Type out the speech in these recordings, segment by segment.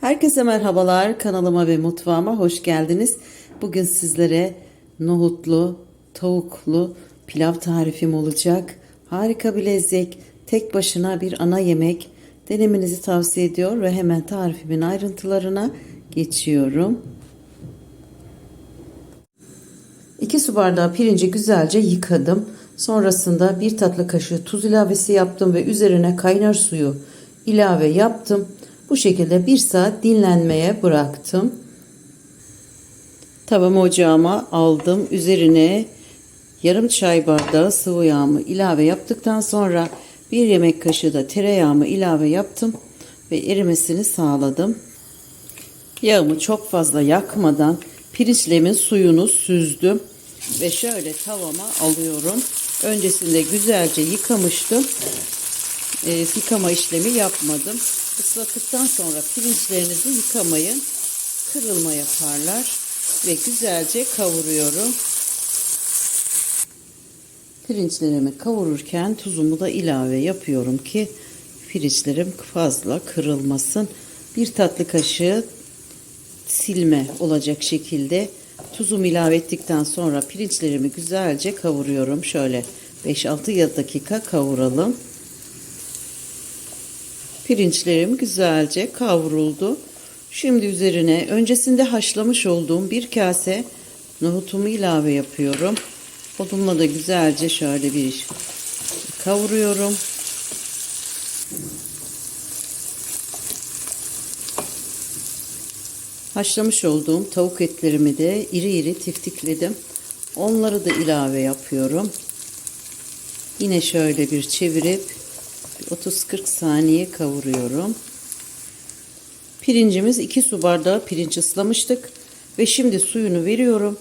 Herkese merhabalar. Kanalıma ve mutfağıma hoş geldiniz. Bugün sizlere nohutlu, tavuklu pilav tarifim olacak. Harika bir lezzet. Tek başına bir ana yemek. Denemenizi tavsiye ediyor ve hemen tarifimin ayrıntılarına geçiyorum. 2 su bardağı pirinci güzelce yıkadım. Sonrasında bir tatlı kaşığı tuz ilavesi yaptım ve üzerine kaynar suyu ilave yaptım. Bu şekilde bir saat dinlenmeye bıraktım. Tavamı ocağıma aldım. Üzerine yarım çay bardağı sıvı yağımı ilave yaptıktan sonra bir yemek kaşığı da tereyağımı ilave yaptım ve erimesini sağladım. Yağımı çok fazla yakmadan pirinçlerimin suyunu süzdüm ve şöyle tavama alıyorum. Öncesinde güzelce yıkamıştım. E, yıkama işlemi yapmadım. Islattıktan sonra pirinçlerinizi yıkamayın. Kırılma yaparlar ve güzelce kavuruyorum. Pirinçlerimi kavururken tuzumu da ilave yapıyorum ki pirinçlerim fazla kırılmasın. Bir tatlı kaşığı silme olacak şekilde tuzumu ilave ettikten sonra pirinçlerimi güzelce kavuruyorum. Şöyle 5-6 dakika kavuralım. Pirinçlerim güzelce kavruldu. Şimdi üzerine öncesinde haşlamış olduğum bir kase nohutumu ilave yapıyorum. Odunla da güzelce şöyle bir kavuruyorum. Haşlamış olduğum tavuk etlerimi de iri iri tiftikledim. Onları da ilave yapıyorum. Yine şöyle bir çevirip 30-40 saniye kavuruyorum. Pirincimiz 2 su bardağı pirinç ıslamıştık. Ve şimdi suyunu veriyorum.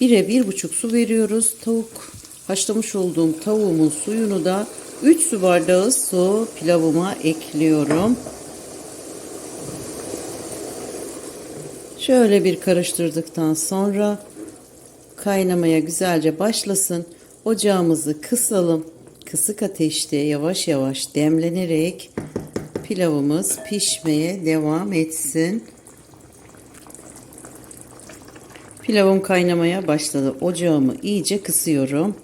1'e 1,5 su veriyoruz. Tavuk haşlamış olduğum tavuğumun suyunu da 3 su bardağı su pilavıma ekliyorum. Şöyle bir karıştırdıktan sonra kaynamaya güzelce başlasın. Ocağımızı kısalım. Kısık ateşte yavaş yavaş demlenerek pilavımız pişmeye devam etsin. Pilavım kaynamaya başladı. Ocağımı iyice kısıyorum.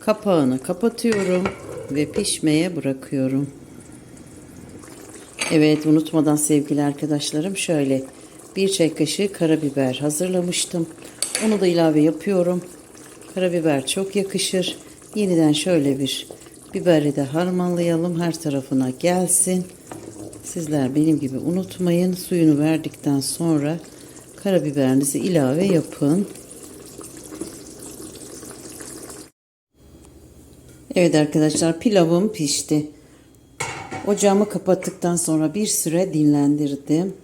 Kapağını kapatıyorum ve pişmeye bırakıyorum. Evet unutmadan sevgili arkadaşlarım şöyle bir çay kaşığı karabiber hazırlamıştım. Onu da ilave yapıyorum. Karabiber çok yakışır. Yeniden şöyle bir biberi de harmanlayalım. Her tarafına gelsin. Sizler benim gibi unutmayın. Suyunu verdikten sonra karabiberinizi ilave yapın. Evet arkadaşlar pilavım pişti. Ocağımı kapattıktan sonra bir süre dinlendirdim.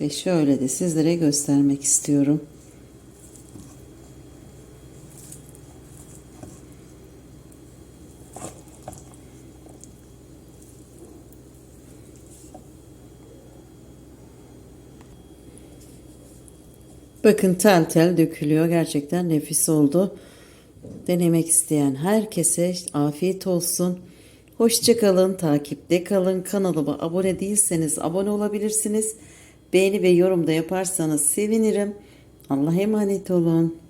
Ve şöyle de sizlere göstermek istiyorum. Bakın tel tel dökülüyor. Gerçekten nefis oldu. Denemek isteyen herkese afiyet olsun. Hoşçakalın, takipte kalın. Kanalıma abone değilseniz abone olabilirsiniz. Beğeni ve yorum da yaparsanız sevinirim. Allah'a emanet olun.